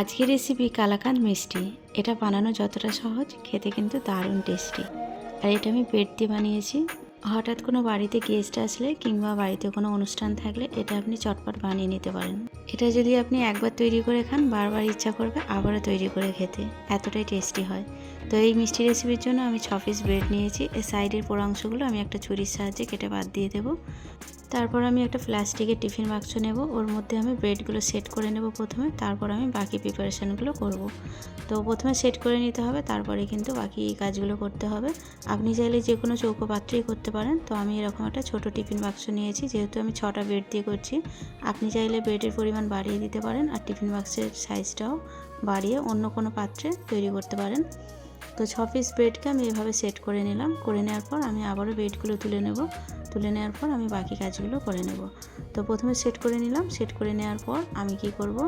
আজকের রেসিপি কালাকাঁদ মিষ্টি। এটা বানানো যতটা সহজ, খেতে কিন্তু দারুণ টেস্টি আর এটা আমি পেট দিয়ে বানিয়েছি। হঠাৎ কোনো বাড়িতে গেস্ট আসলে কিংবা বাড়িতে কোনো অনুষ্ঠান থাকলে এটা আপনি চটপট বানিয়ে নিতে পারেন। এটা যদি আপনি একবার তৈরি করে খান, বারবার ইচ্ছা করবে আবারও তৈরি করে খেতে। এতটাই টেস্টি হয়। তো এই মিষ্টি রেসিপির জন্য আমি ছ পিস ব্রেড নিয়েছি। এই সাইডের পোড়া অংশগুলো আমি একটা ছুরির সাহায্যে কেটে বাদ দিয়ে দেবো। তারপর আমি একটা প্লাস্টিকের টিফিন বাক্স নেব। ওর মধ্যে আমি ব্রেডগুলো সেট করে নেব প্রথমে। তারপর আমি বাকি প্রিপারেশানগুলো করব। তো প্রথমে সেট করে নিতে হবে। তারপরে কিন্তু বাকি এই কাজগুলো করতে হবে। আপনি চাইলে যে কোনো চৌকো পাত্রেই করতে পারেন। তো আমি এরকম একটা ছোট টিফিন বাক্স নিয়েছি। যেহেতু আমি ছটা ব্রেড দিয়ে করছি। আপনি চাইলে ব্রেডের পরিমাণ বাড়িয়ে দিতে পারেন। আর টিফিন বাক্সের সাইজটাও বাড়িয়ে অন্য কোনো পাত্রে তৈরি করতে পারেন। তো ছ পিস বেডকে আমি এভাবে সেট করে নিলাম। করে নেওয়ার পর আমি আবারও বেডগুলো তুলে নেব। তুলে নেওয়ার পর আমি বাকি কাজগুলো করে নেব। তো প্রথমে সেট করে নিলাম। সেট করে নেওয়ার পর আমি কি করব?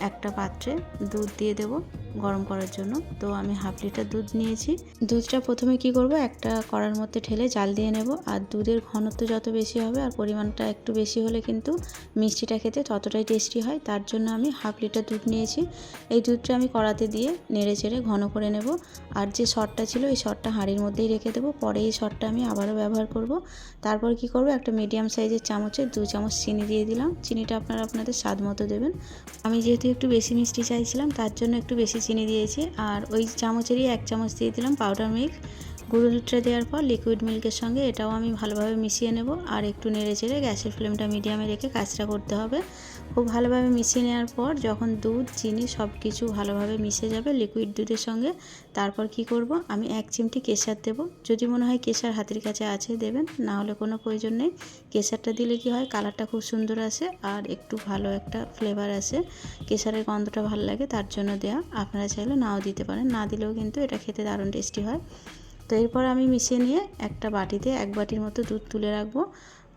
একটা পাত্রে দুধ দিয়ে দেব গরম করার জন্য। তো আমি হাফ লিটার দুধ নিয়েছি। দুধটা প্রথমে কি করব? একটা কড়ার মধ্যে ঢেলে জাল দিয়ে নেব। আর দুধের ঘনত্ব যত বেশি হবে আর পরিমাণটা একটু বেশি হলে কিন্তু মিষ্টিটা খেতে ততটাই টেস্টি হয়। তার জন্য আমি হাফ লিটার দুধ নিয়েছি। এই দুধটা আমি কড়াতে দিয়ে নেড়ে চেড়ে ঘন করে নেব। আর যে শটটা ছিল, এই শটটা হাঁড়ির মধ্যেই রেখে দেবো। পরে এই শটটা আমি আবারও ব্যবহার করব। তারপর কি করব? একটা মিডিয়াম সাইজের চামচে দু চামচ চিনি দিয়ে দিলাম। চিনিটা আপনারা আপনাদের স্বাদ মতো দেবেন। আমি যেহেতু একটু বেশি মিষ্টি চাইছিলাম, তার জন্য একটু বেশি চিনি দিয়েছি। আর ওই চামচেরই এক চামচ দিয়ে দিলাম পাউডার মিল্ক গুঁড়ো দুধটা দেওয়ার পর লিকুইড মিল্কের সঙ্গে এটাও আমি ভালোভাবে মিশিয়ে নেব। আর একটু নেড়ে চেড়ে গ্যাসের ফ্লেমটা মিডিয়ামে রেখে কাজটা করতে হবে। খুব ভালোভাবে মিশিয়ে নেওয়ার পর যখন দুধ, চিনি সব কিছু ভালোভাবে মিশে যাবে লিকুইড দুধের সঙ্গে, তারপর কি করব? আমি এক চিমটি কেশার দেব। যদি মনে হয় কেশার হাতের কাছে আছে, দেবেন। না হলে কোনো প্রয়োজন নেই। কেশারটা দিলে কি হয়? কালারটা খুব সুন্দর আসে আর একটু ভালো একটা ফ্লেভার আসে। কেশারের গন্ধটা ভালো লাগে, তার জন্য দেয়া। আপনারা চাইলে নাও দিতে পারেন। না দিলেও কিন্তু এটা খেতে দারুণ টেস্টি হয়। তো এরপর আমি মিশিয়ে নিয়ে একটা বাটিতে এক বাটির মতো দুধ তুলে রাখব।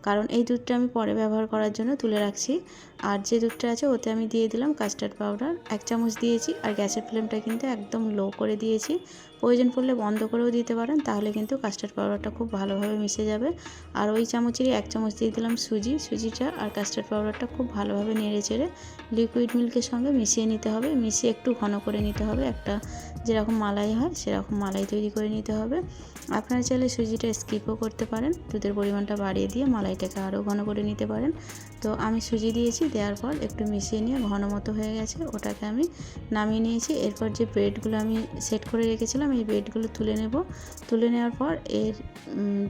কারণ এই দুধটা আমি পরে ব্যবহার করার জন্য তুলে রাখছি। আর যে দুধটা আছে ওতে আমি দিয়ে দিলাম কাস্টার্ড পাউডার এক চামচ দিয়েছি। আর গ্যাসের ফ্লেমটা কিন্তু একদম লো করে দিয়েছি। প্রয়োজন পড়লে বন্ধ করেও দিতে পারেন, তাহলে কিন্তু কাস্টার্ড পাউডারটা খুব ভালোভাবে মিশে যাবে। আর ওই চামচেরই এক চামচ দিয়ে দিলাম সুজি। সুজিটা আর কাস্টার্ড পাউডারটা খুব ভালোভাবে নেড়ে চেড়ে লিকুইড মিল্কের সঙ্গে মিশিয়ে নিতে হবে। মিশিয়ে একটু ঘন করে নিতে হবে। একটা যেরকম মালাই হয়, সেরকম মালাই তৈরি করে নিতে হবে। আপনারা চাইলে সুজিটা স্কিপও করতে পারেন। দুধের পরিমাণটা বাড়িয়ে দিয়ে মালাইটাকে আরও ঘন করে নিতে পারেন। তো আমি সুজি দিয়েছি, দেওয়ার পর একটু মিশিয়ে নিয়ে ঘন মতো হয়ে গেছে। ওটাকে আমি নামিয়ে নিয়েছি। এরপর যে ব্রেডগুলো আমি সেট করে রেখেছিলাম এই ব্রেডগুলো তুলে নেব। তুলে নেওয়ার পর এর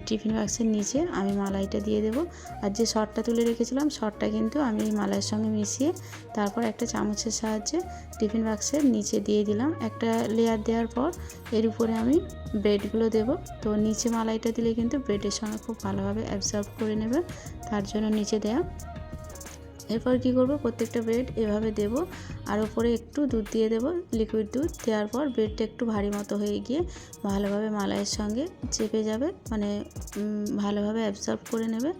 টিফিন বাক্সের নিচে আমি মালাইটা দিয়ে দেব। আর যে শটটা তুলে রেখেছিলাম, শটটা কিন্তু আমি এই মালাইয়ের সঙ্গে মিশিয়ে তারপর একটা চামচের সাহায্যে টিফিন বাক্সের নিচে দিয়ে দিলাম। একটা লেয়ার দেওয়ার পর এর উপরে আমি ব্রেডগুলো দেব। তো নিচে মালাইটা দিলে কিন্তু ব্রেডের সঙ্গে খুব ভালোভাবে অ্যাবজর্ব করে নেবে তার জন্য নিচে দেয়া এরপর কি করব? প্রত্যেকটা ব্রেড এভাবে দেব। আর ওপরে একটু দুধ দিয়ে দেব লিকুইড দুধ। দেওয়ার পর ব্রেডটা একটু ভারী মতো হয়ে গিয়ে ভালোভাবে মালাইয়ের সঙ্গে চেপে যাবে। মানে ভালোভাবে অ্যাবজর্ব করে নেবে।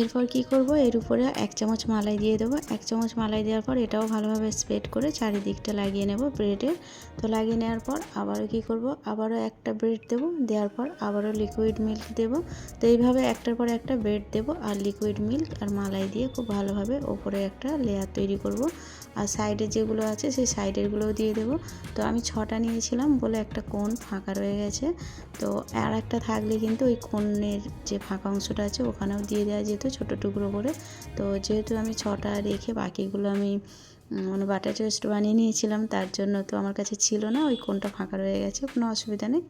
এরপর কি করব? এর উপরে এক চামচ মালাই দিয়ে দেবো। এক চামচ মালাই দেওয়ার পর এটাও ভালোভাবে স্প্রেড করে চারিদিকটা লাগিয়ে নেব ব্রেডের তো লাগিয়ে নেওয়ার পর আবারও কি করব? আবারও একটা ব্রেড দেব। দেওয়ার পর আবারও লিকুইড মিল্ক দেব। তো এইভাবে একটার পর একটা ব্রেড দেব আর লিকুইড মিল্ক আর মালাই দিয়ে খুব ভালোভাবে ওপরে একটা লেয়ার তৈরি করব। আর সাইডে যেগুলো আছে সেই সাইডেরগুলোও দিয়ে দেব। তো আমি ছটা নিয়েছিলাম বলে একটা কোণ ফাঁকা রয়ে গেছে। তো আর একটা থাকলে কিন্তু ওই কোণের যে ফাঁকা অংশটা আছে ওখানেও দিয়ে দেওয়া যেত ছোটো টুকরো করে। তো যেহেতু আমি ছটা রেখে বাকিগুলো আমি মানে বাটার টোস্ট বানিয়ে নিয়েছিলাম, তার জন্য তো আমার কাছে ছিল না, ওই কোনটা ফাঁকা রয়ে গেছে, কোনো অসুবিধা নেই।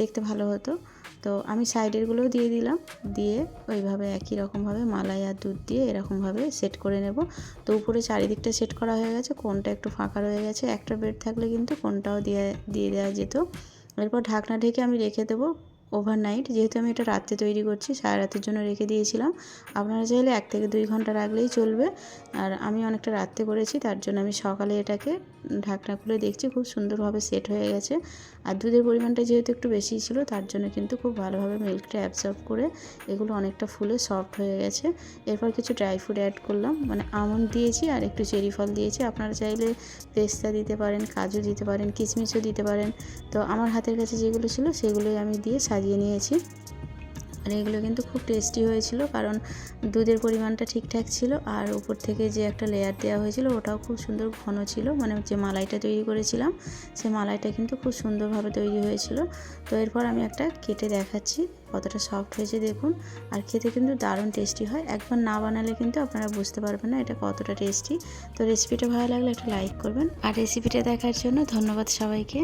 দেখতে ভালো হতো। তো আমি সাইডেরগুলোও দিয়ে দিলাম। দিয়ে ওইভাবে একই রকমভাবে মালাই আর দুধ দিয়ে এরকমভাবে সেট করে নেব। তো উপরে চারিদিকটা সেট করা হয়ে গেছে। কোনটা একটু ফাঁকা রয়ে গেছে, একটা বেড থাকলে কিন্তু কোনটাও দিয়ে দিয়ে দেওয়া যেত। এরপর ঢাকনা ঢেকে আমি রেখে দেবো ওভারনাইট যেহেতু আমি এটা রাত্রে তৈরি করছি, সারা রাতের জন্য রেখে দিয়েছিলাম। আপনারা চাইলে এক থেকে দুই ঘণ্টা রাখলেই চলবে। আর আমি অনেকটা রাত্রে করেছি, তার জন্য আমি সকালে এটাকে ঢাকনা খুলে দেখছি, খুব সুন্দরভাবে সেট হয়ে গেছে। আর দুধের পরিমাণটা যেহেতু একটু বেশি ছিল, তার জন্য কিন্তু খুব ভালোভাবে মিল্কটা অ্যাবজর্ব করে এগুলো অনেকটা ফুলে সফট হয়ে গেছে। এরপর কিছু ড্রাই ফ্রুট অ্যাড করলাম মানে আমন্ড দিয়েছি আর একটু চেরি ফল দিয়েছি। আপনারা চাইলে পেস্তা দিতে পারেন, কাজু দিতে পারেন, কিশমিশও দিতে পারেন। তো আমার হাতের কাছে যেগুলো ছিল, সেগুলোই আমি দিয়ে সাজিয়ে নিয়েছি। আর এগুলো কিন্তু খুব টেস্টি হয়েছিল, কারণ দুধের পরিমাণটা ঠিকঠাক ছিল আর উপর থেকে যে একটা লেয়ার দেওয়া হয়েছিল ওটাও খুব সুন্দর ঘন ছিল মানে যে মালাইটা তৈরি করেছিলাম সেই মালাইটা কিন্তু খুব সুন্দরভাবে তৈরি হয়েছিল। তো এরপর আমি একটা কেটে দেখাচ্ছি, কতটা সফট হয়েছে দেখুন, আর খেতে কিন্তু দারুণ টেস্টি হয়। একবার না বানালে কিন্তু আপনারা বুঝতে পারবেন না এটা কতটা টেস্টি তো রেসিপিটা ভালো লাগলে একটা লাইক করবেন। আর রেসিপিটা দেখার জন্য ধন্যবাদ সবাইকে।